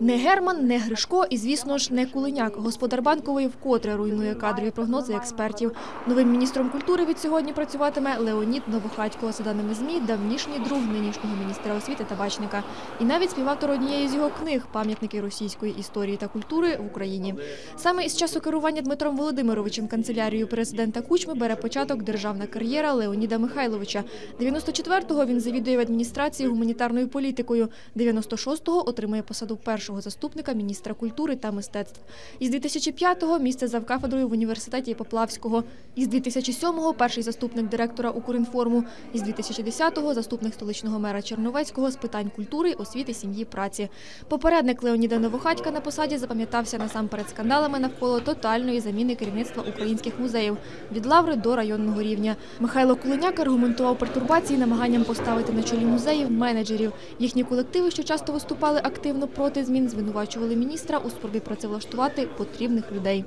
Не Герман, не Гришко і, звісно ж, не Кулиняк. Господар банкової вкотре руйнує кадрові прогнози експертів. Новим міністром культури від сьогодні працюватиме Леонід Новохатько. За даними ЗМІ, давнішній друг нинішнього міністра освіти та бачника. І навіть співавтор однієї з його книг «Пам'ятники російської історії та культури в Україні». Саме із часу керування Дмитром Володимировичем канцелярією президента Кучми бере початок державна кар'єра Леоніда Михайловича. 94-го він завідує в адміністрації гуманітарною політикою. 96-го отримує посаду першого заступника міністра культури та мистецтв. Із 2005-го місце завкафедрою в університеті Поплавського. Із 2007-го перший заступник директора Укрінформу. Із 2010-го заступник столичного мера Черновецького з питань культури, освіти, сім'ї, праці. Попередник Леоніда Новохатька на посаді запам'ятався насамперед скандалами навколо тотальної заміни керівництва українських музеїв від лаври до районного рівня. Михайло Кулиняк аргументував пертурбації намаганням поставити на чолі музеїв менеджерів. Їхні колективи, що часто виступали активно проти змін, звинувачували міністра у спробі працевлаштувати потрібних людей.